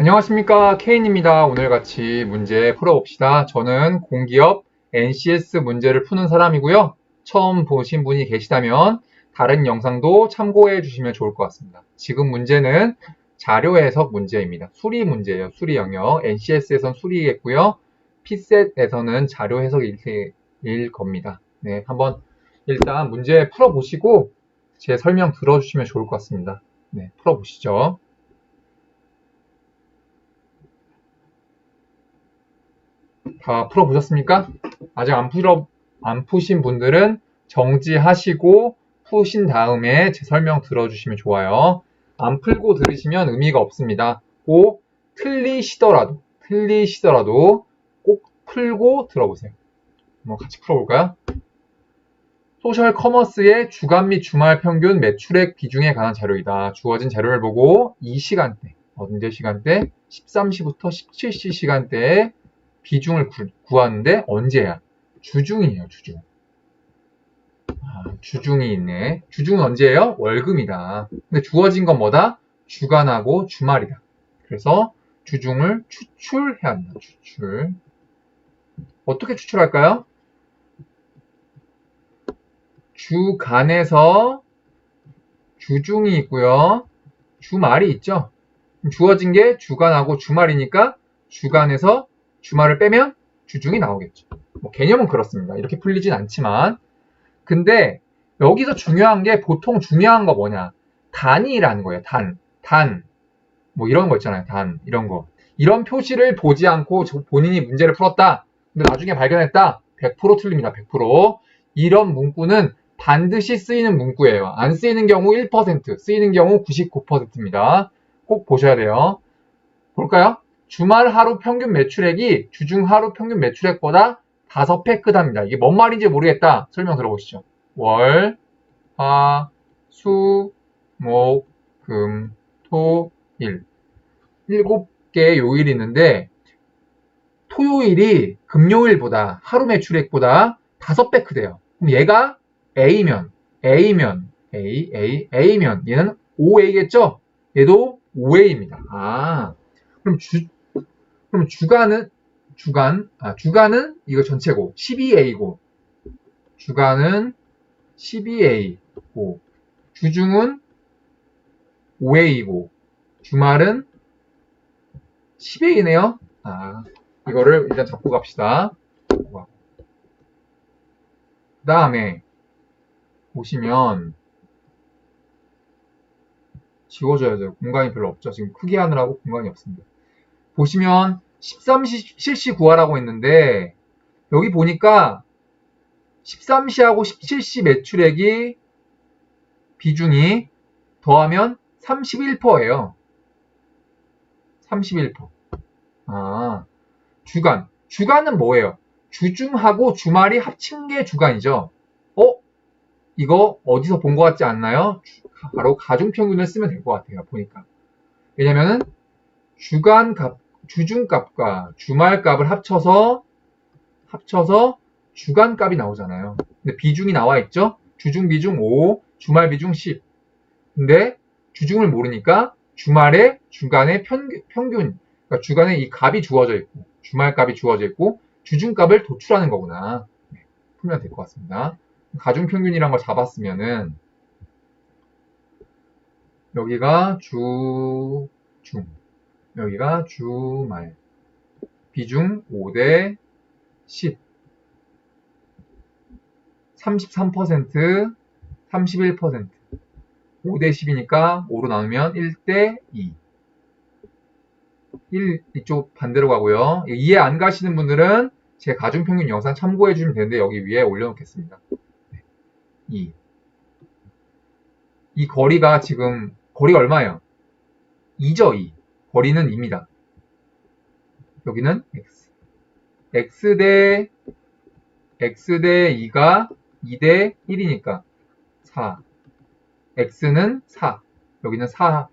안녕하십니까 케인입니다. 오늘 같이 문제 풀어봅시다. 저는 공기업 NCS 문제를 푸는 사람이고요. 처음 보신 분이 계시다면 다른 영상도 참고해 주시면 좋을 것 같습니다. 지금 문제는 자료 해석 문제입니다. 수리 문제예요. 수리 영역. NCS에선 수리겠고요. PSET에서는 자료 해석일 일 겁니다. 네, 한번 일단 문제 풀어보시고 제 설명 들어주시면 좋을 것 같습니다. 네, 풀어보시죠. 다 풀어보셨습니까? 아직 안 풀어, 안 푸신 분들은 정지하시고 푸신 다음에 제 설명 들어주시면 좋아요. 안 풀고 들으시면 의미가 없습니다. 꼭 틀리시더라도, 틀리시더라도 꼭 풀고 들어보세요. 한번 같이 풀어볼까요? 소셜 커머스의 주간 및 주말 평균 매출액 비중에 관한 자료이다. 주어진 자료를 보고 이 시간대, 언제 시간대? 13시부터 17시 시간대에 비중을 구, 하는데 언제야? 주중이에요, 주중. 아, 주중이 있네. 주중은 언제예요? 월금이다. 근데 주어진 건 뭐다? 주간하고 주말이다. 그래서 주중을 추출해야 한다. 추출. 어떻게 추출할까요? 주간에서 주중이 있고요. 주말이 있죠. 주어진 게 주간하고 주말이니까 주간에서 주말을 빼면 주중이 나오겠죠. 뭐 개념은 그렇습니다. 이렇게 풀리진 않지만 근데 여기서 중요한 게 보통 중요한 거 뭐냐 단위라는 거예요. 단, 단, 뭐 이런 거 있잖아요. 단 이런 거 이런 표시를 보지 않고 본인이 문제를 풀었다. 근데 나중에 발견했다. 100% 틀립니다. 100% 이런 문구는 반드시 쓰이는 문구예요. 안 쓰이는 경우 1%, 쓰이는 경우 99%입니다. 꼭 보셔야 돼요. 볼까요? 주말 하루 평균 매출액이 주중 하루 평균 매출액보다 5배 크답니다. 이게 뭔 말인지 모르겠다. 설명 들어보시죠. 월, 화, 수, 목, 금, 토, 일. 7개의 요일이 있는데 토요일이 금요일보다 하루 매출액보다 5배 크대요. 그럼 얘가 A면, A면, A, A, A면 얘는 OA겠죠? 얘도 OA입니다. 아, 그럼 주, 그럼 주간은 주간 아 주간은 이거 전체고 12A고 주간은 12A고 주중은 5A고 주말은 10A네요. 아 이거를 일단 잡고 갑시다. 그 다음에 보시면 지워줘야 돼요. 공간이 별로 없죠. 지금 크게 하느라고 공간이 없습니다. 보시면 13시 실시 구하라고 했는데 여기 보니까 13시하고 17시 매출액이 비중이 더하면 31%예요. 31%. 아, 주간. 주간은 뭐예요? 주중하고 주말이 합친 게 주간이죠. 어? 이거 어디서 본 것 같지 않나요? 바로 가중평균을 쓰면 될 것 같아요. 보니까. 왜냐면은 주간 값, 주중 값과 주말 값을 합쳐서 합쳐서 주간 값이 나오잖아요. 근데 비중이 나와 있죠? 주중 비중 5, 주말 비중 10. 근데 주중을 모르니까 주말에 주간의 평균, 평균 그러니까 주간에 이 값이 주어져 있고 주말 값이 주어져 있고 주중 값을 도출하는 거구나. 네, 풀면 될 것 같습니다. 가중 평균이란 걸 잡았으면은 여기가 주, 중. 여기가 주말. 비중 5대 10. 33%, 31%. 5대 10이니까 5로 나누면 1대 2. 1 이쪽 반대로 가고요. 이해 안 가시는 분들은 제 가중평균 영상 참고해 주시면 되는데 여기 위에 올려놓겠습니다. 2. 이 거리가 지금 거리가 얼마예요? 2죠, 2. 거리는 2입니다. 여기는 x. x 대 x 대 2가 2 대 1이니까 4. x는 4. 여기는 4.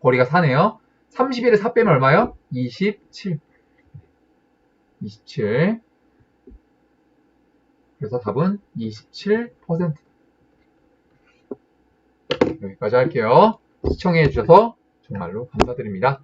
거리가 4네요. 31에 4 빼면 얼마요? 27. 27. 그래서 답은 27%. 여기까지 할게요. 시청해 주셔서 정말로 감사드립니다.